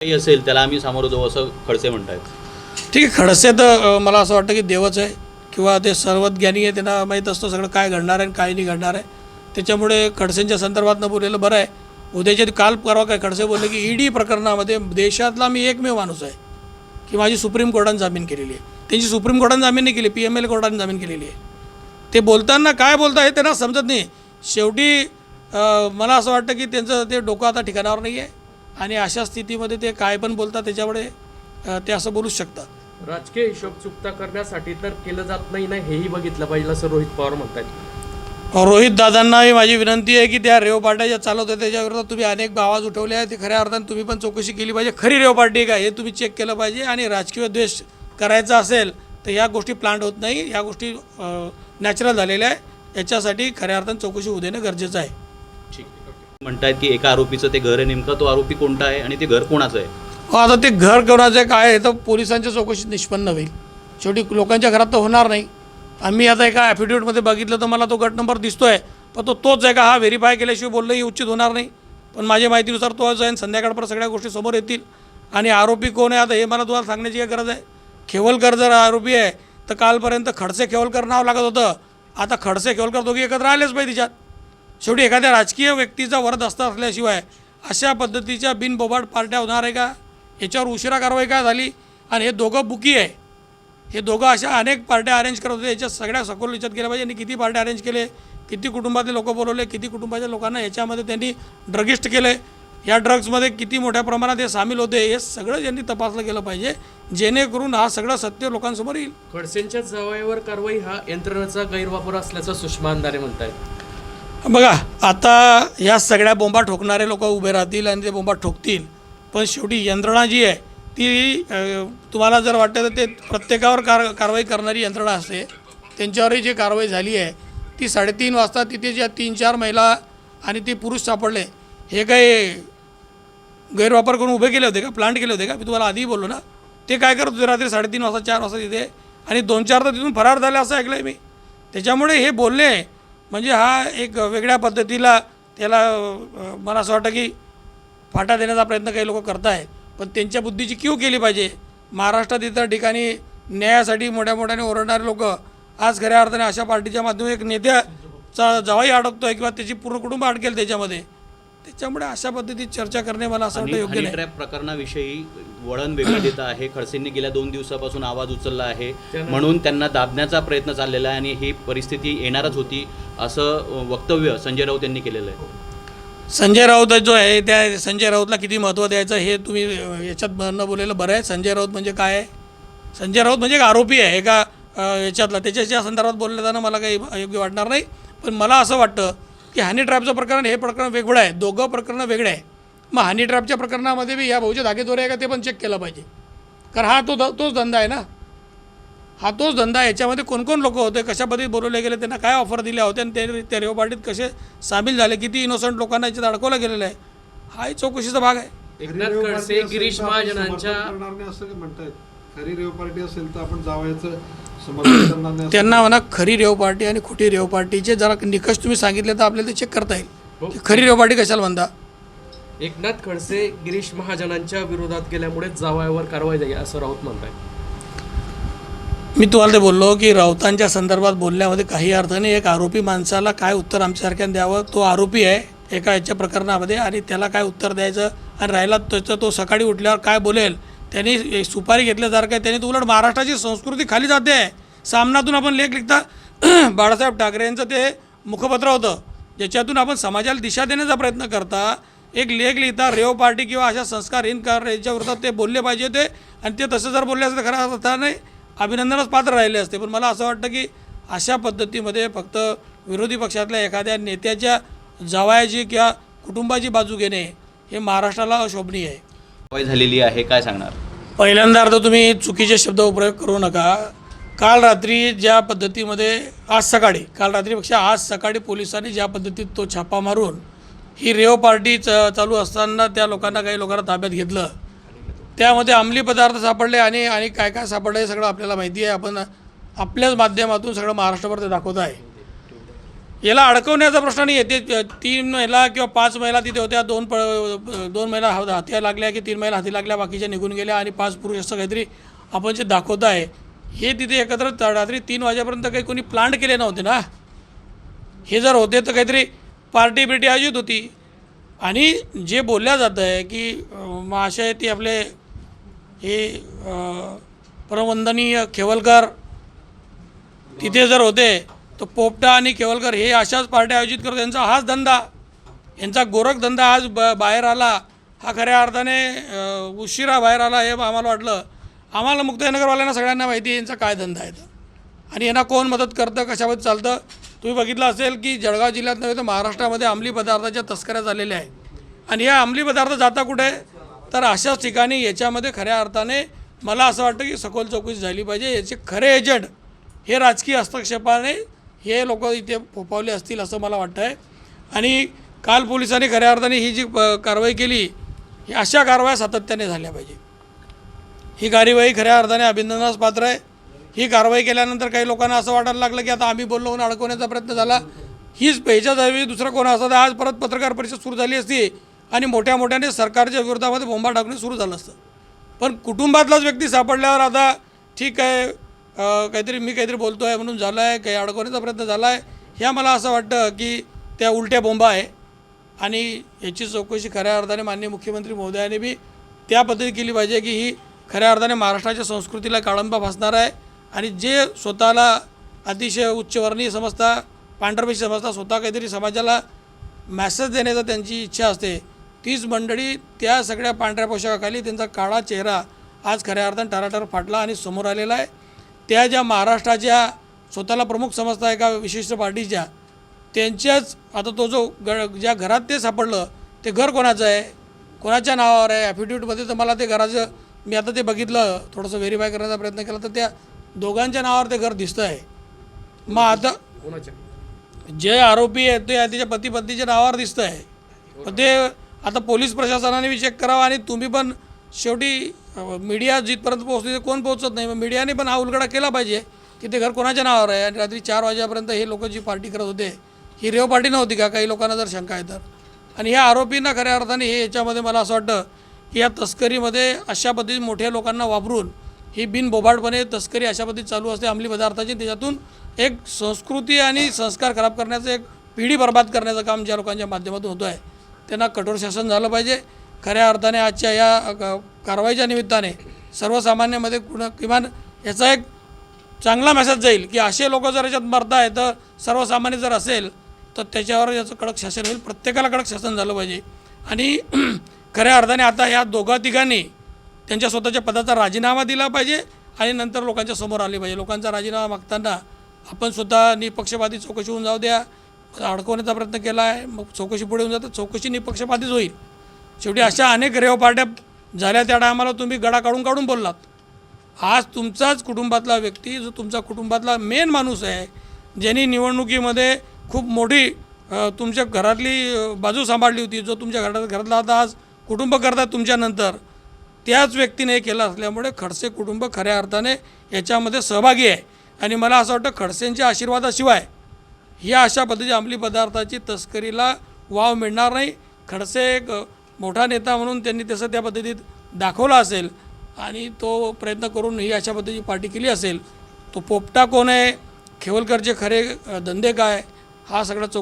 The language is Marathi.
काही असेल त्याला आम्ही सामोरं जाऊ असं खडसे म्हणतायत. ठीक आहे खडसे तर मला असं वाटतं की देवच आहे. किंवा ते सर्वज्ञानी आहे त्यांना माहीत असतं सगळं काय घडणार आहे आणि काय नाही घडणार आहे. त्याच्यामुळे खडसेंच्या संदर्भात न बोललेलं बरं आहे. उद्याच्या काल परवा काय खडसे बोलले की ईडी प्रकरणामध्ये देशातला मी एकमेव माणूस आहे. की माझी सुप्रीम कोर्टाने जामीन केलेली आहे. त्यांची सुप्रीम कोर्टाने जामीन नाही केली पी एम एल कोर्टाने जामीन केलेली आहे. ते बोलताना काय बोलता हे त्यांना समजत नाही. शेवटी मला असं वाटतं की त्यांचं ते डोकं आता ठिकाणावर नाही आहे आणि अशा स्थितीमध्ये ते काय पण बोलतात त्याच्यामुळे ते असं बोलूच शकतात. राजकीय हिशोब चुकता करण्यासाठी तर केलं जात नाही ना हेही बघितलं पाहिजे असं रोहित पवार म्हणतात रोहित दादांनाही माझी विनंती आहे की त्या रेव पार्ट्या ज्या चालवत आहेत त्याच्याविरोधात तुम्ही अनेक आवाज उठवले आहेत. ते खऱ्या अर्थाने तुम्ही पण चौकशी केली पाहिजे. खरी रेव पार्टी आहे का हे तुम्ही चेक केलं पाहिजे आणि राजकीय द्वेष करायचा असेल तर या गोष्टी प्लांट होत नाही. या गोष्टी नॅचरल झालेल्या आहे. याच्यासाठी खऱ्या अर्थाने चौकशी होऊ देणं गरजेचं आहे. म्हणतायत की एका आरोपीचं ते घर आहे नेमकं तो आरोपी कोणता आहे आणि ते घर कोणाचं आहे? हो, आता ते घर कोणाचं आहे काय आहे तर पोलिसांच्या चौकशीत निष्पन्न होईल. शेवटी लोकांच्या घरात तर होणार नाही. आम्ही आता एका ॲफिडेविटमध्ये बघितलं तर मला तो गट नंबर दिसतो आहे पण तो तोच आहे का? हा व्हेरीफाय केल्याशिवाय बोलणंही उचित होणार नाही. पण माझ्या माहितीनुसार तोच आहे संध्याकाळपर संध्याकाळपर्यंत सगळ्या गोष्टी समोर येतील. आणि आरोपी कोण आहे आता हे मला तुम्हाला सांगण्याची काय गरज आहे? खेवलकर जर आरोपी आहे तर कालपर्यंत खडसे खेवलकर नाव लागत होतं. आता खडसे खेवलकर दोघी एकत्र आलेच पाहिजे तिच्यात. शेवटी एखाद्या राजकीय व्यक्तीचा वरद असता असल्याशिवाय अशा पद्धतीच्या बिनबोबाट पार्ट्या होणार आहे का? याच्यावर उशिरा कारवाई काय झाली? आणि हे दोघं बुकी आहे. हे दोघं अशा अनेक पार्ट्या अरेंज करत होते. याच्या सगळ्या सखोल विचार केल्या पाहिजे. आणि किती पार्ट्या अरेंज केले? किती कुटुंबातले लोक बोलवले? किती कुटुंबाच्या लोकांना याच्यामध्ये त्यांनी ड्रगिस्ट केले? या ड्रग्समध्ये किती मोठ्या प्रमाणात हे सामील होते? हे सगळं यांनी तपासलं गेलं पाहिजे. जेणेकरून हा सगळं सत्य लोकांसमोर येईल. खडसेंच्या जवळवर कारवाई हा यंत्रणेचा गैरवापर असल्याचं सुषमा अंधारे म्हणत आहेत बघा आता या सगळ्या बोंबा ठोकणारे लोक उभे राहतील आणि ते बोंबा ठोकतील. पण शेवटी यंत्रणा जी आहे ती तुम्हाला जर वाटतं तर ते प्रत्येकावर कार कारवाई करणारी यंत्रणा असते. त्यांच्यावरही जी कारवाई झाली आहे ती साडेतीन वाजता तिथे ज्या तीन चार महिला आणि ते पुरुष सापडले हे काही गैरवापर करून उभे केले होते का? प्लांट केले होते का? मी तुम्हाला आधीही बोललो ना. ते काय करत होते रात्री साडेतीन वाजता चार वाजता तिथे आणि दोन चार तर तिथून फरार झाले असं ऐकलं आहे मी. त्याच्यामुळे हे बोलणे म्हणजे हा एक वेगळ्या पद्धतीला त्याला मला असं वाटतं की फाटा देण्याचा प्रयत्न काही लोक करत आहे पण त्यांच्या बुद्धीची क्यू केली पाहिजे. महाराष्ट्रात इतर ठिकाणी न्यायासाठी मोठ्या मोठ्याने ओरडणारे लोक आज खऱ्या अर्थाने अशा पार्टीच्या माध्यमातून एक नेत्याचा जावाई अडकतो आहे किंवा त्याची पूर्ण कुटुंब अडकेल त्याच्यामध्ये. त्याच्यामुळे अशा पद्धतीत चर्चा करणे मला असं वाटतं योग्य नाही. ट्रॅप प्रकरणाविषयी वळण वेगळं देत आहे. खडसेंनी गेल्या दोन दिवसापासून आवाज उचलला आहे. म्हणून त्यांना दाबण्याचा प्रयत्न चाललेला आहे आणि ही परिस्थिती येणारच होती असं वक्तव्य संजय राऊत यांनी केलेलं आहे. संजय राऊत जो आहे त्या संजय राऊतला किती महत्त्व द्यायचं हे तुम्ही याच्यात न बोललेलं बरं आहे. संजय राऊत म्हणजे काय आहे? संजय राऊत म्हणजे एक आरोपी आहे एका अ, याच्यातला. त्याच्याच्या संदर्भात बोललं जाणं मला काही योग्य वाटणार नाही. पण मला असं वाटतं की हनी ट्रॅपचं प्रकरण हे प्रकरण वेगळं आहे दोघं प्रकरणं वेगळे आहे. मग हनी ट्रॅपच्या प्रकरणामध्ये बी ह्या भाऊचे धागेदोरे आहे का ते पण चेक केलं पाहिजे. कारण हा तो ध तोच धंदा आहे ना. हा तोच धंदा आहे याच्यामध्ये कोण कोण लोक होते कशा पद्धतीत बोलवले गेले त्यांना काय ऑफर दिल्या होत्या आणि ते त्या रेव पार्टीत कसे सामील झाले किती इनोसंट लोकांना याच्यात अडकवलं गेलेलं आहे. हाही चौकशीचा भाग आहे. एकनाथ खडसे गिरीश महाजनांच्या असं म्हणतायत. खरी रेव पार्टी असेल तर आपण जावयाचं त्यांना म्हणा खरी रेव पार्टी आणि खोटी रेव पार्टीचे जरा निकष तुम्ही सांगितले तर आपल्याला ते चेक करता येईल. की खरी रेव पार्टी कशाला म्हणता? एकनाथ खडसे गिरीश महाजनांच्या विरोधात गेल्यामुळे जावयावर कारवाई झाली असं राऊत म्हणतायत मी तुम्हाला ते बोललो की राऊतांच्या संदर्भात बोलण्यामध्ये काही अर्थ नाही. एक आरोपी माणसाला काय उत्तर आमच्यासारख्याने द्यावं तो आरोपी आहे एका याच्या प्रकरणामध्ये आणि त्याला काय उत्तर द्यायचं आणि राहिला त्याचं तो सकाळी उठल्यावर काय बोलेल त्यांनी एक सुपारी घेतल्यासारखं आहे. त्यांनी तर उलट महाराष्ट्राची संस्कृती खाली जाते. आहे सामनातून आपण लेख लिखता बाळासाहेब ठाकरे यांचं ते मुखपत्र होतं. ज्याच्यातून आपण समाजाला दिशा देण्याचा प्रयत्न करता. एक लेख लिहिता रेव पार्टी किंवा अशा संस्कारहीन कार याच्या विरोधात ते बोलले पाहिजे ते आणि ते तसं जर बोलले असते तर खऱ्या अर्थाने अभिनंदनच पात्र राहिले असते. पण मला असं वाटतं की अशा पद्धतीमध्ये फक्त विरोधी पक्षातल्या एखाद्या नेत्याच्या जावयाची किंवा कुटुंबाची बाजू घेणे हे महाराष्ट्राला अशोभनीय आहे. झालेली आहे काय सांगणार? पहिल्यांदा अर्थ तुम्ही चुकीचे शब्द प्रयोग करू नका. काल रात्री ज्या पद्धतीमध्ये आज सकाळी काल रात्रीपेक्षा आज सकाळी पोलिसांनी ज्या पद्धतीत तो छापा मारून ही रेव पार्टी च चालू असताना त्या लोकांना काही लोकांना ताब्यात घेतलं. त्यामध्ये अंमली पदार्थ सापडले आणि आणि काय काय सापडलं हे सगळं आपल्याला माहिती आहे. आपण आपल्याच माध्यमातून सगळं महाराष्ट्रभर ते दाखवत आहे. याला अडकवण्याचा प्रश्न नाही आहे ते तीन महिला किंवा पाच महिला तिथे होत्या दोन प दोन महिला हा- हाती लागल्या की तीन महिला हाती लागल्या बाकीच्या निघून गेल्या आणि पाच पुरुष असं काहीतरी आपण जे दाखवत आहे हे तिथे एकत्र रात्री तीन वाजेपर्यंत काही कोणी प्लांट केले नव्हते ना? हे जर होते तर काहीतरी पार्टी बिर्टी आयोजित होती. आणि जे बोलल्या जातं आहे की अं, महाशय ती आपले हे अं, परमवंदनीय खेवलकर तिथे जर होते तर पोपटा आणि केवलकर हे अशाच पार्ट्या आयोजित करतो. यांचा हाच धंदा यांचा गोरखधंदा आज ब बाहेर आला. हा खऱ्या अर्थाने उशिरा बाहेर आला हे आम्हाला वाटलं. आम्हाला मुक्ताईनगरवाल्यांना सगळ्यांना माहिती आहे यांचा काय धंदा आहे आणि यांना कोण मदत करतं कशामध्ये चालतं? तुम्ही बघितलं असेल की जळगाव जिल्ह्यात नव्हे तर महाराष्ट्रामध्ये अंमली पदार्थाच्या तस्कऱ्या झालेल्या आहेत. आणि या अंमली पदार्थ जाता कुठे? तर अशाच ठिकाणी याच्यामध्ये खऱ्या अर्थाने मला असं वाटतं की सखोल चौकशी झाली पाहिजे. याचे खरे एजंट हे राजकीय हस्तक्षेपाने हे लोक इथे फोपावले असतील असं मला वाटतं आहे आणि काल पोलिसांनी खऱ्या अर्थाने ही जी प- कारवाई केली ही अशा कारवाया सातत्याने झाल्या पाहिजे. ही कार्यवाही खऱ्या अर्थाने अभिनंदनास पात्र आहे. ही कारवाई केल्यानंतर काही लोकांना असं वाटायला लागलं की आता आम्ही बोललो म्हणून अडकवण्याचा प्रयत्न झाला. हीच ह्याच्याच ऐवजी दुसरं कोण असतं तर आज परत पत्रकार परिषद सुरू झाली असती आणि मोठ्या मोठ्याने सरकारच्या विरोधामध्ये बोंबा टाकणे सुरू झालं असतं. पण कुटुंबातलाच व्यक्ती सापडल्यावर आता ठीक आहे काहीतरी मी काहीतरी बोलतो आहे म्हणून झालं आहे काही अडकवण्याचा प्रयत्न झाला आहे ह्या मला असं वाटतं की त्या उलट्या बोंबा आहे. आणि याची चौकशी खऱ्या अर्थाने माननीय मुख्यमंत्री महोदयाने बी त्या पद्धती केली पाहिजे की ही खऱ्या अर्थाने महाराष्ट्राच्या संस्कृतीला काळंबा फासणार आहे. आणि जे स्वतःला अतिशय उच्चवर्णीय समजता पांढरपेशी समजता स्वतः काहीतरी समाजाला मॅसेज देण्याचा त्यांची इच्छा असते. तीच मंडळी त्या सगळ्या पांढऱ्या पोशाखाखाली त्यांचा काळा चेहरा आज खऱ्या अर्थाने टराटर फाटला आणि समोर आलेला आहे. त्या ज्या महाराष्ट्राच्या स्वतःला प्रमुख समजता एका विशिष्ट पार्टीच्या त्यांच्याच आता तो जो ग ज्या घरात ते सापडलं ते घर कोणाचं आहे? कोणाच्या नावावर आहे? ॲफिडेविटमध्ये तर मला ते घराचं मी आता ते बघितलं थोडंसं व्हेरीफाय करण्याचा प्रयत्न केला तर त्या दोघांच्या नावावर ते घर दिसतं आहे. मग आता कोणाच्या? जे आरोपी आहेत ते त्याच्या पती पत्नीच्या नावावर दिसतं आहे. ते आता पोलीस प्रशासनाने बी चेक करावं आणि तुम्ही पण शेवटी मीडिया जिथपर्यंत पोहोचते ते कोण पोहोचत नाही. मग मीडियाने पण हा उलगडा केला पाहिजे की ते घर कोणाच्या नावावर आहे? आणि रात्री चार वाजेपर्यंत हे लोक जी पार्टी करत होते ही रेव पार्टी नव्हती का? काही लोकांना जर शंका आहे तर. आणि ह्या आरोपींना खऱ्या अर्थाने हे याच्यामध्ये मला असं वाटतं की या तस्करीमध्ये अशा पद्धतीने मोठ्या लोकांना वापरून ही बिनबोभाटपणे तस्करी अशा पद्धतीत चालू असते. अंमली पदार्थाची त्याच्यातून एक संस्कृती आणि संस्कार खराब करण्याचं एक पिढी बर्बाद करण्याचं काम ज्या लोकांच्या माध्यमातून होतं आहे त्यांना कठोर शासन झालं पाहिजे. खऱ्या अर्थाने आजच्या या कारवाईच्या निमित्ताने सर्वसामान्यामध्ये कुण किमान याचा एक चांगला मेसेज जाईल की असे लोक जर याच्यात मरताय तर सर्वसामान्य जर असेल तर त्याच्यावर याचं कडक शासन होईल. प्रत्येकाला कडक शासन झालं पाहिजे. आणि खऱ्या अर्थाने आता ह्या दोघा तिघांनी त्यांच्या स्वतःच्या पदाचा राजीनामा दिला पाहिजे आणि नंतर लोकांच्या समोर आले पाहिजे. लोकांचा राजीनामा मागताना आपण स्वतः निपक्षपाती चौकशी होऊन जाऊ द्या. अडकवण्याचा प्रयत्न केला आहे मग चौकशी पुढे होऊन जातं. चौकशी निपक्षपातीच होईल. शेवटी अशा अनेक रेव पार्ट्या झाल्या त्या टायमाला तुम्ही गडा काढून काढून बोललात. आज तुमचाच कुटुंबातला व्यक्ती जो तुमचा कुटुंबातला मेन माणूस आहे ज्यांनी निवडणुकीमध्ये खूप मोठी तुमच्या घरातली बाजू सांभाळली होती जो तुमच्या घरात घरातला आता आज कुटुंब करतात तुमच्यानंतर त्याच व्यक्तीने हे केलं असल्यामुळे खडसे कुटुंब खऱ्या अर्थाने याच्यामध्ये सहभागी आहे. आणि मला असं वाटतं खडसेंच्या आशीर्वादाशिवाय ह्या अशा पद्धतीच्या अंमली पदार्थाची तस्करीला वाव मिळणार नाही. खडसे एक मोठा नेता म्हणून त्यांनी तसं त्या पद्धतीत दाखवला असेल आणि तो प्रयत्न करून ही अशा पद्धतीची पार्टी केली असेल. तो पोपटा कोण आहे? खेवलकरचे खरे धंदे काय? हा सगळा चौक